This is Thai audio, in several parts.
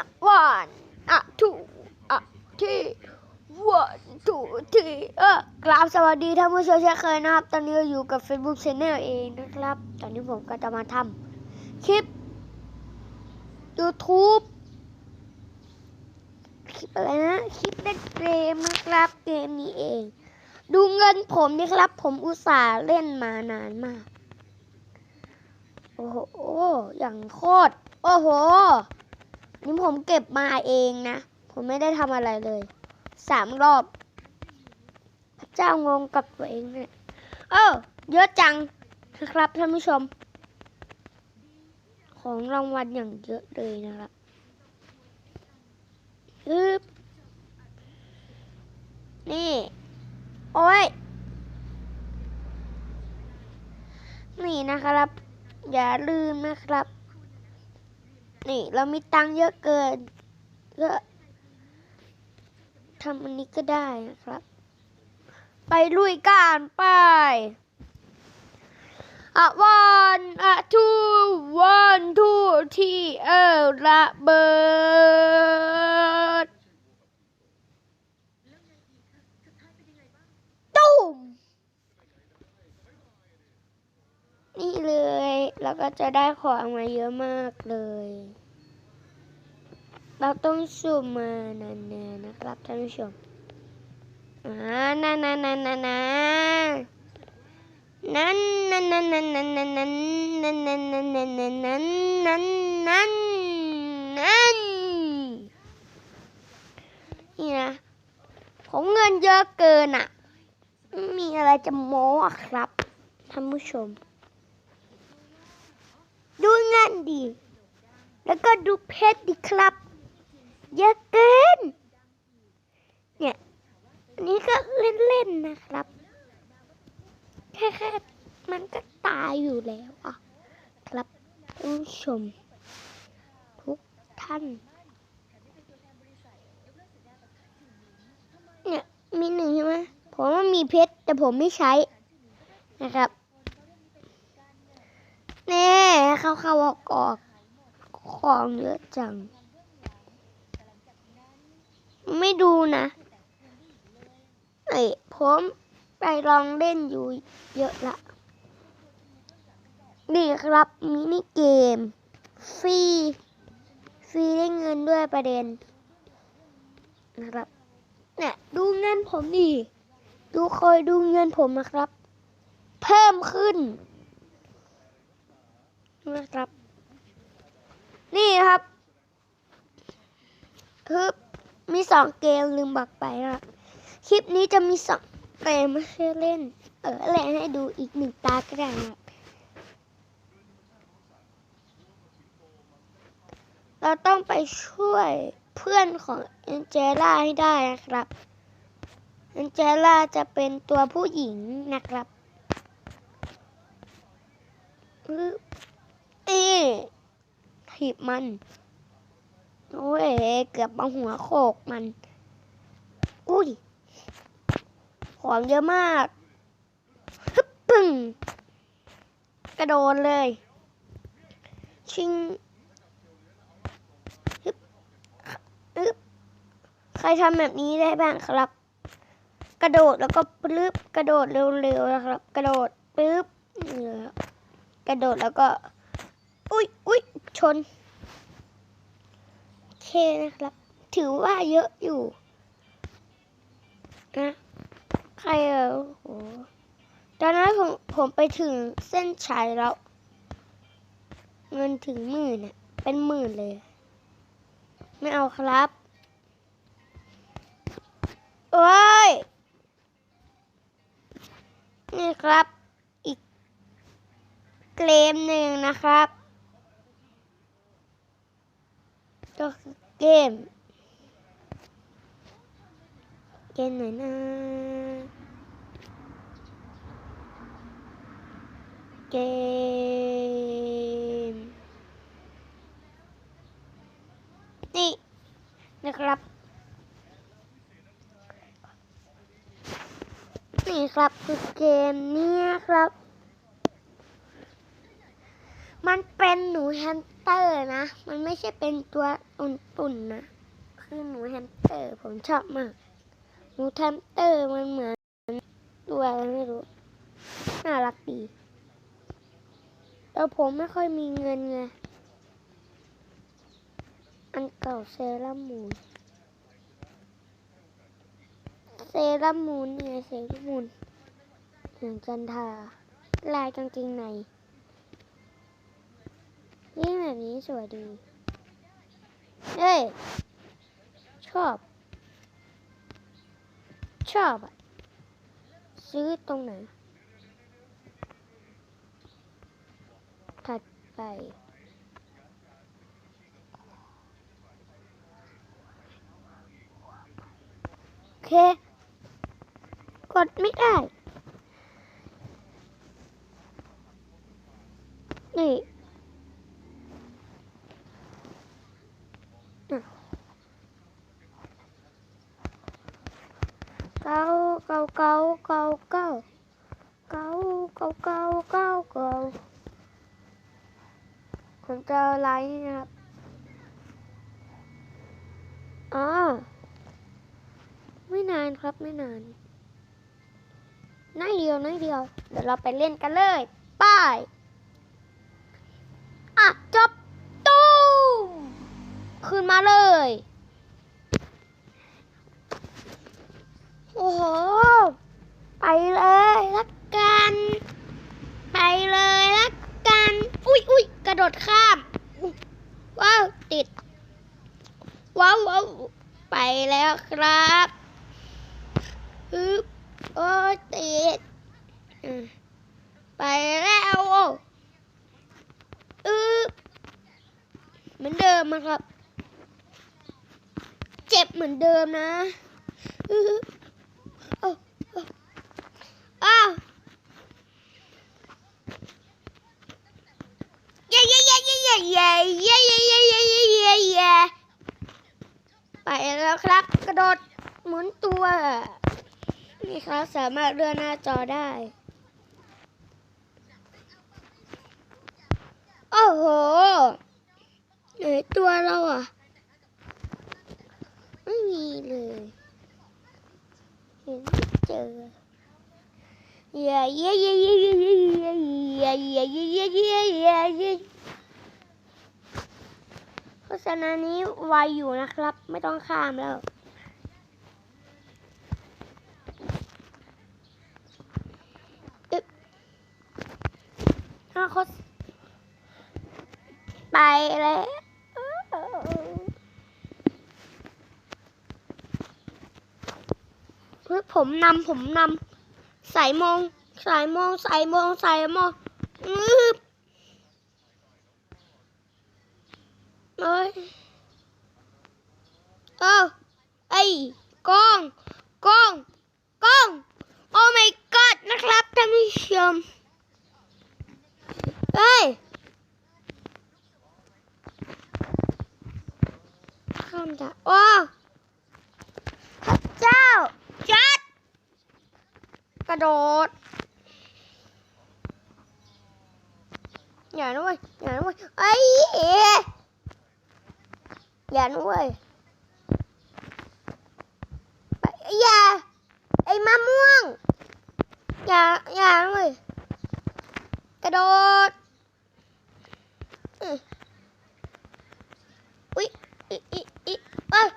อะ one อะ two อะ three one two three เออกราบสวัสดีท่านผู้ชมเช่นเคยนะครับ ตอนนี้อยู่กับ Facebook Channel เองนะครับ ตอนนี้ผมก็จะมาทำคลิป YouTube คลิปอะไรนะ คลิปเล่นเกมนะครับ เกมนี้เอง ดูเงินผมนี่ครับ ผมอุตส่าห์เล่นมานานมาก โอ้โห อย่างโคตร โอ้โห นี่ผมเก็บมาเองนะ ผมไม่ได้ทำอะไรเลย สามรอบ พระเจ้างงกับตัวเองเนี่ยเออเยอะจังนะครับท่านผู้ชม ของรางวัลอย่างเยอะเลยนะครับอึบนี่ โอ้ย นี่นะครับ อย่าลืมนะครับ นี่เรามีตังค์เยอะเกินก็ทำอันนี้ก็ได้นะครับ ไปลุยกันไปอะ one อะ two one two ที่เออระเบิดตุ้มนี่เลย แล้วก็จะได้ของมาเยอะมากเลย เราต้องสุ่มมานานๆนะครับท่านผู้ชมอ่านั่นนั่นนั่นนั่นนั่นนั่นนั่นนั่นนั่นนั่นนั่นนั่นนั่นนั่นนั่นนั่นนั่นนั่นนั่นนี่นะผมเงินเยอะเกินอะม่มีอะไรจะโม้อะครับท่านผู้ชม ดูเงินดี แล้วก็ดูเพชรดีครับ เยอะเกิน เนี่ย อันนี้ก็เล่นๆนะครับ แค่แค่มันก็ตายอยู่แล้วอะ ครับผู้ชม ทุกท่าน เนี่ยมีหนึ่งใช่ไหมผมว่ามีเพชร แต่ผมไม่ใช้ นะครับแน่เข้าเข้าออกออกของเยอะจัง ไม่ดูนะเอ้ผมไปลองเล่นอยู่เยอะละนี่ครับมินิเกม ฟรี ฟรีได้เงินด้วยประเด็น นะครับ เนี่ย ดูเงินผมดิดูคอยดูเงินผมนะครับ เพิ่มขึ้น นะครับ นี่ครับคือ มีสองเกมลืมบอกไปนะคลิปนี้จะมีสองเกมไม่ใช่เล่น เออเล่นให้ดูอีกหนึ่งตาก็ได้นะครับเราต้องไปช่วยเพื่อนของเอนเจล่าให้ได้นะครับ เอนเจล่าจะเป็นตัวผู้หญิงนะครับปึ๊บนี่ถีบมัน โอ้ยเกือบมาหัวโขกมัน อุ้ย ของเยอะมากฮึบปึ้งกระโดดเลย ชิงฮึบฮึบใครทำแบบนี้ได้บ้างครับ กระโดดแล้วก็ปึ๊บกระโดดเร็วๆนะครับ กระโดดปึ๊บนี่เลยครับกระโดดแล้วก็ อุ้ยอุ้ยชน เคนะครับ ถือว่าเยอะอยู่นะใครเออโหตอนนั้นผมผมไปถึงเส้นชัยแล้ว เงินถึงหมื่นเนี่ยเป็นหมื่นเลย ไม่เอาครับโอ้ย นี่ครับ อีกเกมหนึ่งนะครับ ก็คือ เกม เกมไหนนะ เกม นี่นะครับ นี่ครับคือเกมนี้ครับ ม มันเป็นหนูแฮมสเตอ ร์นะ มันไม่ใช่เป็นตัวตุ่นๆนะ คือหนูแฮมสเตอร์ ผมชอบมาก หนูแฮมสเตอร์มันเหมือนตัวอะไรไม่รู้ น่ารักดี แต่ผมไม่ค่อยมีเงินไง อันเก่าเซรามูน เซรามูนเนี่ยเซรามูนเหมือนจันทาลายกางเกงใน นี่แบบนี้สวยดี เอ้ย ชอบ ชอบอะซื้อตรงไหน ถัดไปโอเค กดไม่ได้ นี่อะ เก้าเก้าเก้าเก้าเก้าเก้าเก้าเก้าเก้าเก้าผมจะไลน์นะครับอ๋อไม่นานครับไม่นานน้อยเดียวน้อยเดียว เดี๋ยวเราไปเล่นกันเลย ไป มาเลย โอ้โห ไปเลยละกัน ไปเลยละกัน อุ้ยอุ้ยกระโดดข้าม ว้าว ติด ว้าวว้าวไปแล้วครับฮึบโอ้ติด ไปแล้วอ้อือเหมือนเดิมอะครับ เจ็บเหมือนเดิมนะอืออ้าวอ้าวเย้เย้เย้เย้เย้เย้เย้เย้เย้เย้เย้เย้เย้ไปแล้วครับ กระโดดหมุนตัวนี่ครับสามารถเลื่อนหน้าจอได้ โอ้โหไหนตัวเราอะ ไม่มีเลยเห็นไม่เจอเย้เย้เย้เย้เย้เย้เย้เย้เย้เย้เย้เย้เย้เย้โฆษณานี้ไวอยู่นะครับ ไม่ต้องข้ามแล้วอึ๊บถ้าโฆษไปแล้วเฮ้ย ผมนำผมนำสายมองสายมองสายมองสายมองอืบเอ้ยเอ้าไอ้กล้องกล้องกล้อง โอ้ my god นะครับท่านผู้ชมเฮ้ย ข้ามจะโอ้พระเจ้า จัด กระโดด อย่านะเว้ยอย่านะเว้ยไอ้เอ๋อย่านะเว้ยไปอย่าไอ้มะม่วง อย่าอย่านะเว้ยกระโดดอื้ออุ๊ยอิอิอิเอ้ย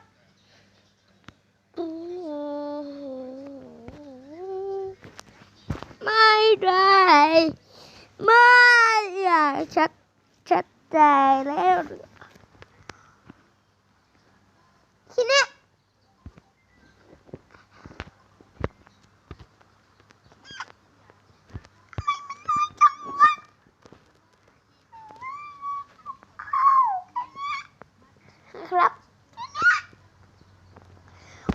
ไม่ได้ไม่อยากชักชักใจแล้วทีเนี้ยครับ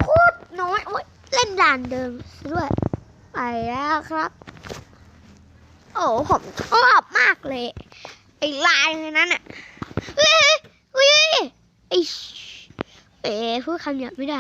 โคตรน้อยเล่นด่านเดิมด้วยไปแล้วครับ อ้ผมชอบมากเลย ไอ้ลายนั้นอะเฮ้ยเฮ้ยเฮ้ยไอ้เอ๊พูดคำหยาบไม่ได้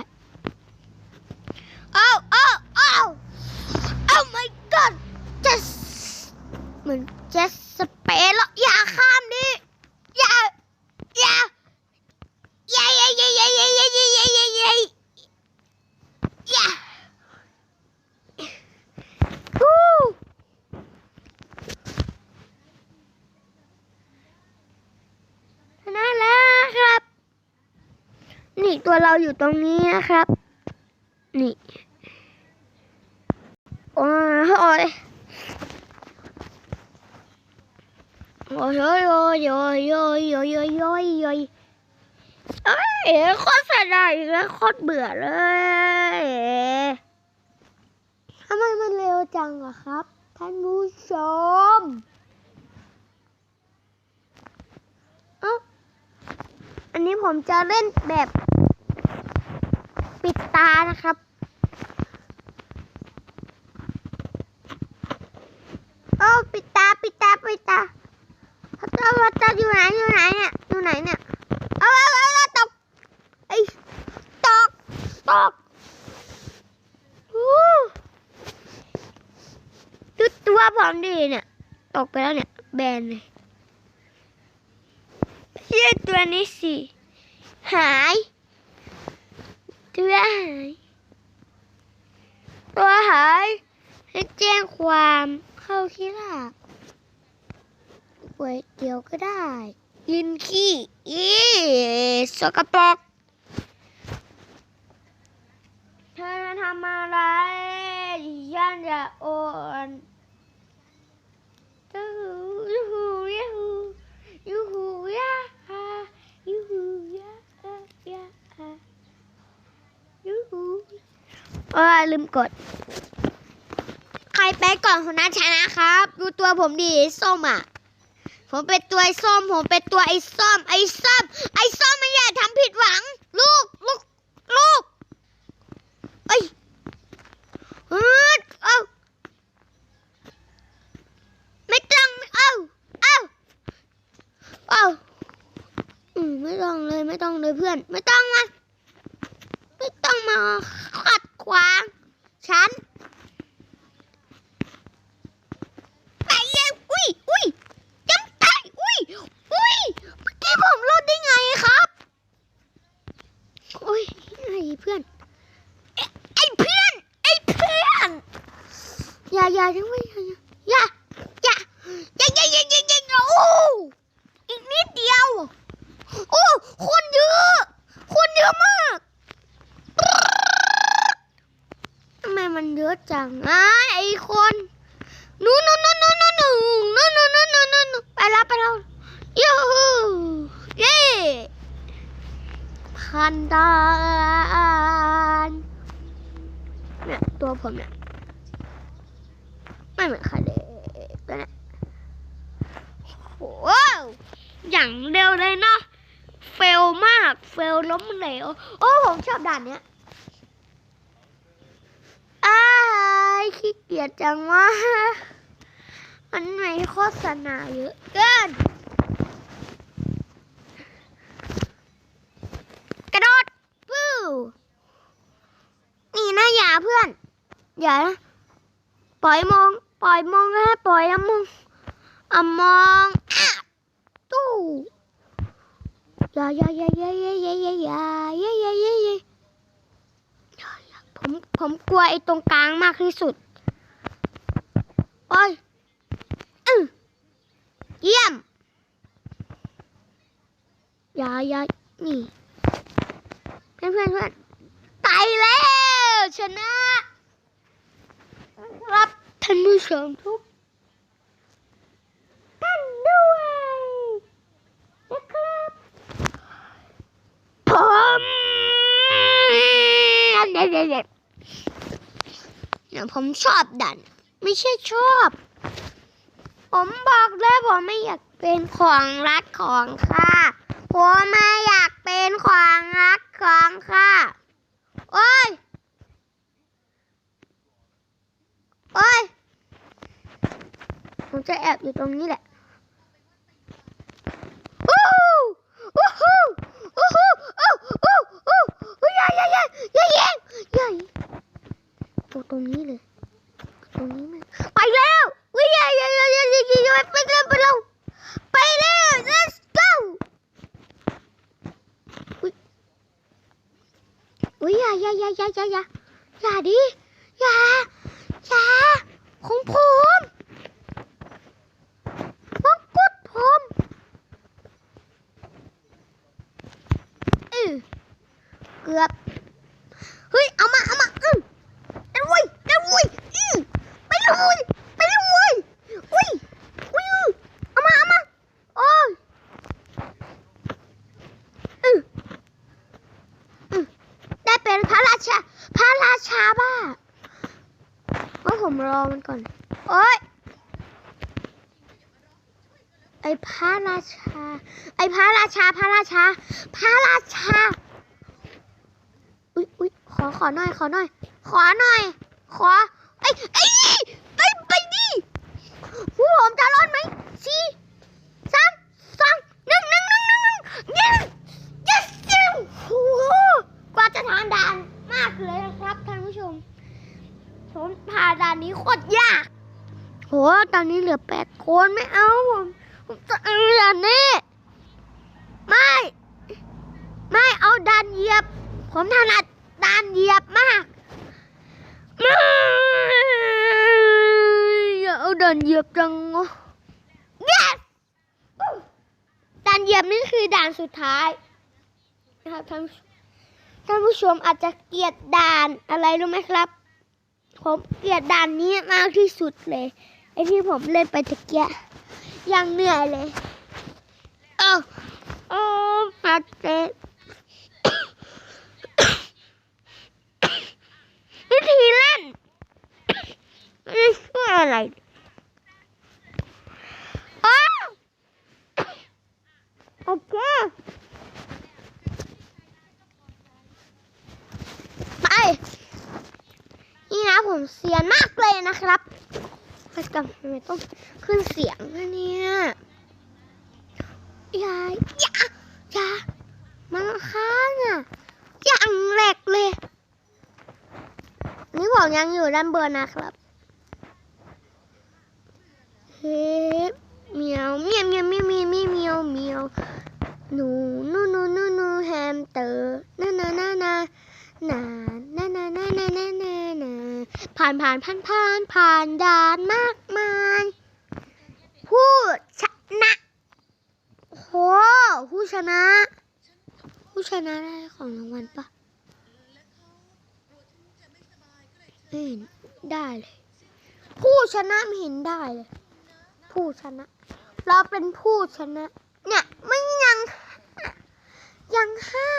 อยู่ตรงนี้นะครับ นี่ โอ้ยโอ้ยโอ้ยโอ้ยโอ้ยโอ้ยโอ้ยโอ้ยโอ้ยโอ้ยโอ้ยเอ้ยโคตรเสียดายอีกแล้วโคตรเบื่อเลยทำไมมันเร็วจังอะครับ ท่านผู้ชมเอ้าอันนี้ผมจะเล่นแบบ ตานะครับ โอ้ปิดตาปิดตาปิดตาพัตเตอร์พัตเตอร์อยู่ไหนอยู่ไหนเนี่ยอยู่ไหนเนี่ยเอาเอาเอาตกไอ้ตกตกอู้ดูตัวผมดีเนี่ย ตกไปแล้วเนี่ย แบนเลยเชื่อตัวนี้สิหาย ตัวหาย ตัวหาย ให้แจ้งความเข้าที่ลาบก๋วยเตี๋ยวก็ได้ กินขี้อีสกปรกเธอจะทำอะไรย่านจะโอนยูฮูยูฮูยูฮูยูฮูยาฮายูฮูยาฮายา ฮายูฮูเออลืมกด ใครไปก่อนคนนั้นชนะครับ ดูตัวผมดีไอ้ส้มอะ ผมเป็นตัวไอ้ส้ม ผมเป็นตัวไอ้ส้ม ไอ้ส้ม ไอ้ส้มมันอย่าทำผิดหวัง ลูก ลูก ลูกเอ้ยเอ้าไม่ต้องเอ้าเอ้าเอ้าไม่ต้องเลย ไม่ต้องเลยเพื่อน ไม่ต้องมา ไม่ต้องมาขัดขวางฉัน ไปเลยอุ้ยอุ้ยจำตายอุ้ยอุ้ยเมื่อกี้ผมรอดได้ไงครับโอ้ยไอ้เพื่อนไอ้เพื่อนไอ้เพื่อนอย่าอย่าจังไม่ ลล้มเหลวโอ้ผมชอบด่านเนี้ยอ้ายขี้เกียจจังวะมันไม่โฆษณาเยอะเกินกระโดดปู้นี่นะอย่าเพื่อน อย่านะปล่อยมอง ปล่อยมองแค่ปล่อยอะมองอะมองอะตู้ ยายายายายายายายายายายายผมผมกลัวไอ้ตรงกลางมากที่สุด โอ้ยอือเยี่ยมยายานี่เพื่อนเพื่อนเพื่อนตายแล้วชนะรับท่านผู้ชมทุกท่านด้วยนะครับ ผมเนี่ยผมชอบดัน ไม่ใช่ชอบ ผมบอกแล้วผมไม่อยากเป็นของรักของข้าผมไม่อยากเป็นของรักของข้าโอ้ยโอ้ยผมจะแอบอยู่ตรงนี้แหละอู้หูอู้หูอู้หูอู้อู้อู้อู้อย่าอย่าอย่าอย่ายิงอย่ายิงตัวตรงนี้เลย ตรงนี้มันไปแล้ววิ่งอย่าอย่าอย่าอย่าอย่าอย่าไปเร็วไปเร็ว อุ้ยอย่า อย่าอย่าอย่าดิอย่าอย่าของผมมงกุฎผมเออเกือบเฮ้ยเอามาเอามาอืมได้เว้ยได้เว้ยอืมไปเลยไปเลยเว้ยอุ้ยอุ้ยอืมเอามาเอามาโอ้ยอืออือได้เป็นพระราชา พระราชาบ้าโอ้ยผมรอมันก่อน โอ้ย ไอ พระราชา ไอพระราชาพระราชา พระราชา อุ๊ยอุ๊ยขอขอหน่อยขอหน่อย ขอหน่อย ขอไอ้ไอ้ไปไปดิผู้ผมจะรอดไหมสี่สามสองหนึ่งหนึ่งหนึ่งหนึ่งหนึ่ง yes yes โอ้โหกว่าจะทานด่านมากเลยนะครับท่านผู้ชมผมผ่านด่านนี้โคตรยากโห ตอนนี้เหลือแปดคนไม่เอาผม เอาด่านนี้ ไม่ ไม่เอาด่านเหยียบ ผมถนัดด่านเหยียบมากไม่อย่าเอาด่านเหยียบจัง yes ด่านเหยียบนี่คือด่านสุดท้ายนะครับท่านผู้ชมท่านผู้ชมอาจจะเกลียดด่านอะไรรู้ไหมครับ ผมเกลียดด่านนี้มากที่สุดเลยไอที่ผมเล่นไปตะเกีย ยังเหนื่อยเลยเออโอ้ปัดเจ็บวิธีเล่นไม่ช่วยอะไรอ้โอเคไป นี่นะผมเสียนมากเลยนะครับ กิจกทำไมต้องขึ้นเสียงนะเนี่ยอยาอยาอยามันค้างอะอย่างแหลกเลย นี่ผมยังอยู่ด้านเบอร์นะครับเฮ้เมวเมียวเมียวเมียวเมียวเมียวเมียวหนูานผ่านผ่านผ่านผ่านด่านมากมาย ผู้ชนะโหผู้ชนะ ผู้ชนะได้ของรางวัลปะเห็นได้เลย ผู้ชนะไม่เห็นได้เลย ผู้ชนะ เราเป็นผู้ชนะ เนี่ยไม่ยังยังห้า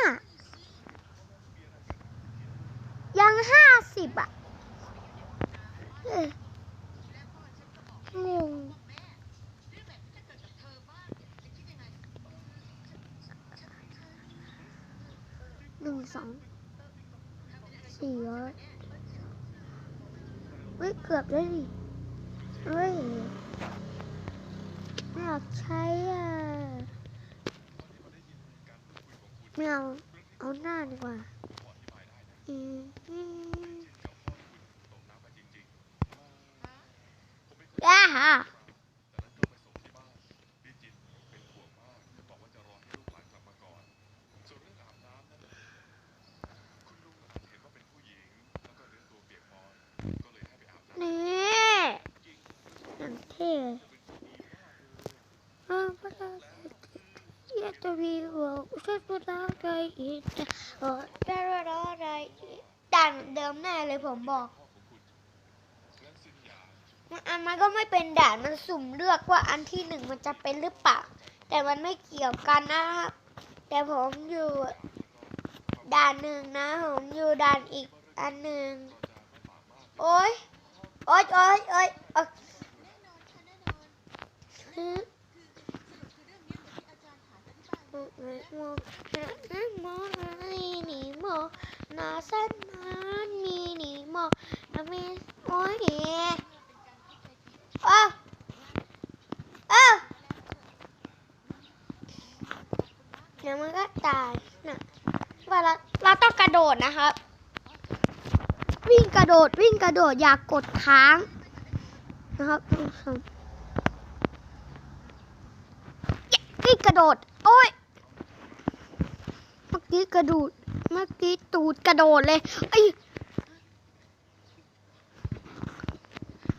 ยังห้าสิบอะ งงหนึ่งสองสี่ร้อยเฮ้ยเกือบได้ดิเฮ้ยไม่อยากใช้อะไม่เอาเอาหน้าดีกว่าอืม อ่านี่อย่างเท่อ่าพระราชาเยตวีหัวช่วยพูดแล้วใจอีกเออได้รอได้ด่านเดิมแน่เลยผมบอก อันมันก็ไม่เป็นด่านมันสุ่มเลือกว่าอันที่หนึ่งมันจะเป็นหรือเปล่า แต่มันไม่เกี่ยวกันนะครับ แต่ผมอยู่ด่านหนึ่งนะ ผมอยู่ด่านอีกอันหนึ่งโอ๊ยโอ๊ยโอ๊ยโอ๊ยโอ๊ยฮึมอนีมอนาสันมันมีนีมอมีโอ้ย อ้าวอ้าวเดี๋ยวมันก็ตายน่ะเวลาเราต้องกระโดดนะครับ วิ่งกระโดดวิ่งกระโดดอย่ากกดค้างนะครับท่านผู้ชมวิ่งกระโดด โอ้ยเมื่อกี้กระโดดเมื่อกี้ตูดกระโดดเลยเอ้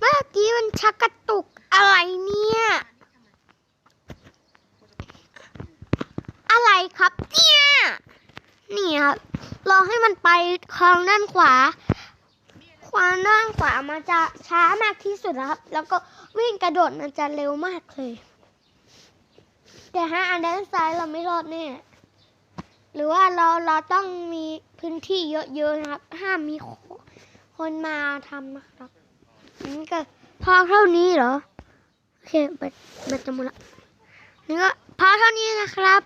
เมื่อกี้มันชักกระตุกอะไรเนี่ย อะไรครับเนี่ยนี่ครับรอให้มันไปทางด้านขวาขวาด้านขวามันจะช้ามากที่สุดนะครับ แล้วก็วิ่งกระโดดมันจะเร็วมากเลย แต่ถ้าอันด้านซ้ายเราไม่รอดแน่หรือว่าเราเราต้องมีพื้นที่เยอะๆนะครับ ห้ามมีคนมาทำนะครับ นี่ก็พอเท่านี้เหรอ โอเคแบตแบตจะหมดละนี่ก็พอเท่านี้นะครับ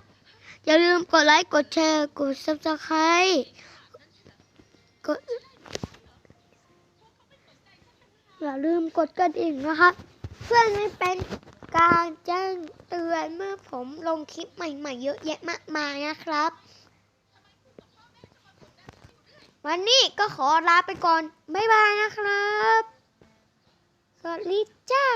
อย่าลืมกดไลค์ กดแชร์ กด subscribe กด อย่าลืมกดกระดิ่งนะครับ เพื่อให้เป็นการแจ้งเตือนเมื่อผมลงคลิปใหม่ๆ เยอะแยะมากมายนะครับ วันนี้ก็ขอลาไปก่อน บ๊ายบายนะครับ สวัสดีจ้า